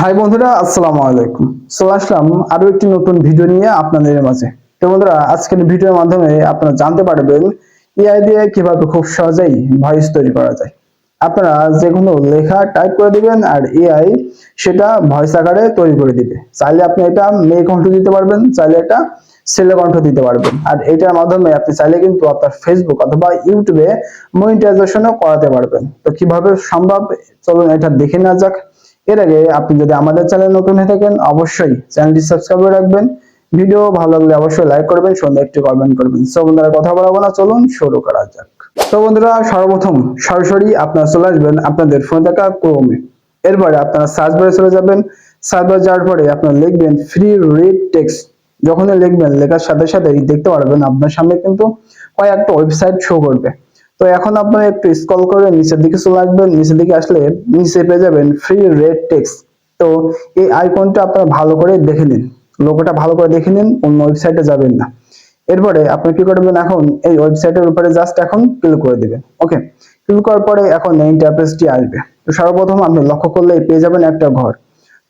High বন্ধুরা, আসসালামু আলাইকুম। চলে আসলাম আরও একটি নতুন ভিডিও নিয়ে আপনাদের মাঝে। তো বন্ধুরা, আজকের ভিডিওর মাধ্যমে আপনারা জানতে পারবেন এআই দিয়ে কীভাবে খুব সহজেই ভয়েস তৈরি করা যায়। আপনারা যে কোনো লেখা টাইপ করে দিবেন আর এআই সেটা ভয়েস আকারে তৈরি করে দিবে। চাইলে আপনি এটা মেয়ে কণ্ঠ দিতে পারবেন, চাইলে এটা ছেলে কণ্ঠ দিতে পারবেন। আর এটার মাধ্যমে আপনি চাইলে কিন্তু আপনার ফেসবুক অথবা ইউটিউবে মনিটাইজেশনও করাতে পারবেন। তো কীভাবে সম্ভব, চলুন এটা দেখে নেওয়া যাক। এর আগে আপনি যদি আমাদের চ্যানেল নতুন হয়ে থাকেন, অবশ্যই চ্যানেলটি সাবস্ক্রাইব করে রাখবেন। ভিডিও ভালো লাগলে অবশ্যই লাইক করবেন, সন্ধ্যা একটি কমেন্ট করবেন। সো বন্ধুরা, কথা বলাবো না, চলুন শুরু করা যাক। তো বন্ধুরা, সর্বপ্রথম সরাসরি আপনারা চলে আসবেন আপনাদের ফোনে থাকা ক্রোমে এরপরে আপনারা সার্চ বারে চলে যাবেন। সার্চ বারে যাওয়ার পরে আপনারা লিখবেন ফ্রি রিড টেক্সট যখনই লিখবেন, লেখার সাথে সাথে দেখতে পারবেন আপনার সামনে কিন্তু কয়েকটা ওয়েবসাইট শো করবে। তো এখন আপনারা একটু স্ক্রল করে নিচের দিকে চলে আসবেন, নিচের দিকে আসলে নিচে পেয়ে যাবেন ফ্রি রেড টেক্সট তো এই আইকনটা আপনারা ভালো করে দেখে নিন। লোগোটা ভালো করে দেখে নিন, অন্য ওয়েবসাইটে যাবেন না। এরপরে আপনি কি করবেন এখন, এই ওয়েবসাইটের উপরে জাস্ট এখন ক্লিক করে দিবেন। ওকে ক্লিক করার পরে এখন ইন্টারফেসটি আসবে। তো সর্বপ্রথম আপনি লক্ষ্য করলে পেয়ে যাবেন একটা ঘর।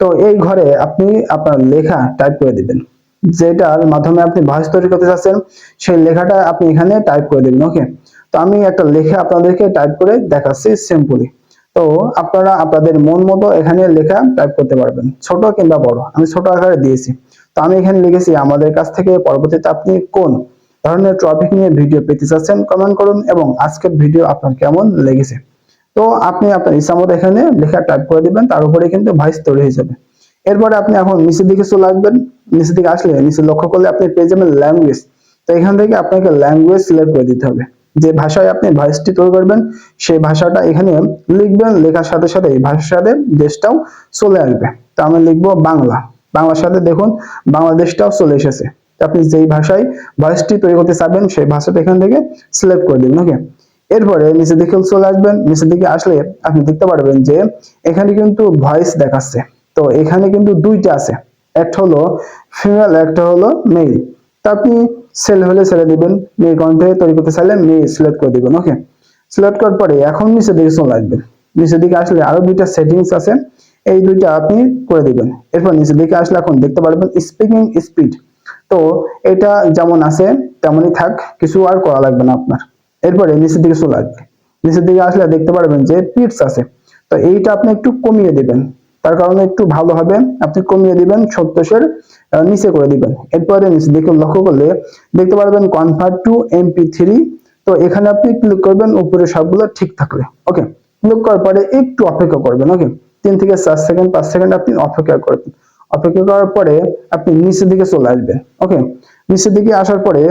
তো এই ঘরে আপনি আপনার লেখা টাইপ করে দিবেন। যেটার মাধ্যমে আপনি ভয়েস তৈরি করতে চাচ্ছেন, সেই লেখাটা আপনি এখানে টাইপ করে দিবেন। ওকে তো আমি একটা লেখা আপনাদেরকে টাইপ করে দেখাচ্ছি সিম্পলি তো আপনারা আপনাদের মন মতো এখানে লেখা টাইপ করতে পারবেন, ছোট কিংবা বড়। আমি ছোট আকারে দিয়েছি। তো আমি এখানে লিখেছি, আমাদের কাছ থেকে পরবর্তীতে আপনি কোন ধরনের টপিক নিয়ে ভিডিও পেতে চাচ্ছেন কমেন্ট করুন এবং আজকের ভিডিও আপনার কেমন লেগেছে? তো আপনি আপনার ইচ্ছা মতো এখানে লেখা টাইপ করে দিবেন, তার উপরে কিন্তু ভয়েস তৈরি হয়ে যাবে। এরপরে আপনি এখন নিচের দিকে চলে আসবেন। নিচের দিকে আসলে, নিচে লক্ষ্য করলে আপনি পেয়ে যাবেন ল্যাঙ্গুয়েজ তো এখান থেকে আপনাকে ল্যাঙ্গুয়েজ সিলেক্ট করে দিতে হবে। যে ভাষায় আপনি ভয়েসটি তৈরি করবেন, সেই ভাষাটা এখানে লিখবেন, লেখার সাথে সাথে এই ভাষার সাথে দেশটাও চলে আসবে। তো আমি লিখব বাংলা। বাংলার সাথে দেখুন, বাংলাদেশটাও চলে এসেছে। আপনি যেই ভাষায় ভয়েসটি তৈরি করতে চাবেন, সেই ভাষাটা এখান থেকে সিলেক্ট করে দিবেন ওকে এরপরে নিচের দিকে চলে আসবেন। নিচের দিকে আসলে আপনি দেখতে পারবেন যে এখানে কিন্তু ভয়েস দেখাচ্ছে। তো এখানে কিন্তু দুইটা আছে। একটা হলো ফিমেল একটা হলো মেল তা আপনি সেল হলে ছেড়ে দিবেন মেয়ে কণ্ঠে তৈরি করতে চাইলে মেয়ে সিলেক্ট করে দিবেন ওকে সিলেক্ট করার পরে এখন নিচের দিকে চলে আসবেন। নিচের দিকে আসলে আরও দুইটা সেটিংস আছে, এই দুইটা আপনি করে দিবেন। এরপর নিচের দিকে আসলে এখন দেখতে পারবেন স্পিকিং স্পিড তো এটা যেমন আছে, তেমনই থাক, কিছু আর করা লাগবে না আপনার। এরপরে নিচের দিকে চলে আসবে। নিচের দিকে আসলে দেখতে পারবেন যে পিটস আছে। তো এইটা আপনি একটু কমিয়ে দিবেন। তার কারণে একটু ভালো হবে। আপনি কমিয়ে দিবেন সত্তরের নিচে করে দিবেন। এরপরে নিচে দেখে লক্ষ্য করলে দেখতে পারবেন কনভার্ট টু এমপি থ্রি তো এখানে আপনি ক্লিক করবেন, উপরে সবগুলো ঠিক থাকলে ওকে ক্লিক করার পরে একটু অপেক্ষা করবেন ওকে তিন থেকে চার সেকেন্ড, পাঁচ সেকেন্ড আপনি অপেক্ষা করবেন। অপেক্ষা করার পরে আপনি নিচের দিকে চলে আসবেন ওকে নিচের দিকে আসার পরে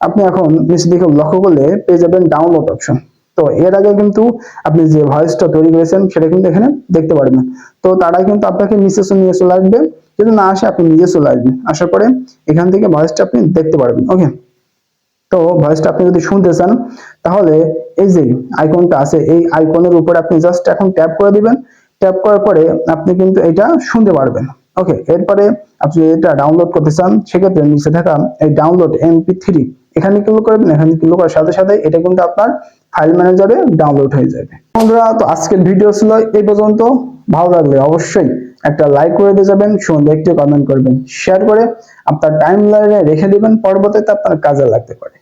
আপনি এখন নিচের দিকে লক্ষ্য করলে পেয়ে যাবেন ডাউনলোড অপশন তো এর আগে কিন্তু আপনি যে ভয়েসটা তৈরি করেছেন, সেটা কিন্তু এখানে দেখতে পারবেন। তো তারাই কিন্তু আপনাকে নিচে নিয়ে চলে আসবে। যদি না আসে, আপনি নিজে চলে আসবেন। আসার পরে এখান থেকে ভয়েসটা আপনি দেখতে পারবেন ওকে তো ভয়েসটা আপনি যদি শুনতে চান, তাহলে এই যে আইকনটা আছে, এই আইকনের উপরে আপনি জাস্ট এখন ট্যাপ করে দিবেন। ট্যাপ করার পরে আপনি কিন্তু এটা শুনতে পারবেন ওকে এরপরে আপনি এটা ডাউনলোড করতে চান, সেক্ষেত্রে নিচে থাকা এই ডাউনলোড এমপি থ্রি এখানে ক্লিক করবেন এখানে ক্লিক করার সাথে সাথে এটা কিন্তু আপনার ফাইল ম্যানেজারে ডাউনলোড হয়ে যাবে। বন্ধুরা, তো আজকের ভিডিও ছিল এই পর্যন্ত। ভালো লাগলে অবশ্যই একটা লাইক করে দিয়ে যাবেন, সুন্দর একটি কমেন্ট করবেন। শেয়ার করে আপনার টাইম লাইনে রেখে দিবেন, পরবর্তীতে আপনার কাজে লাগতে পারে।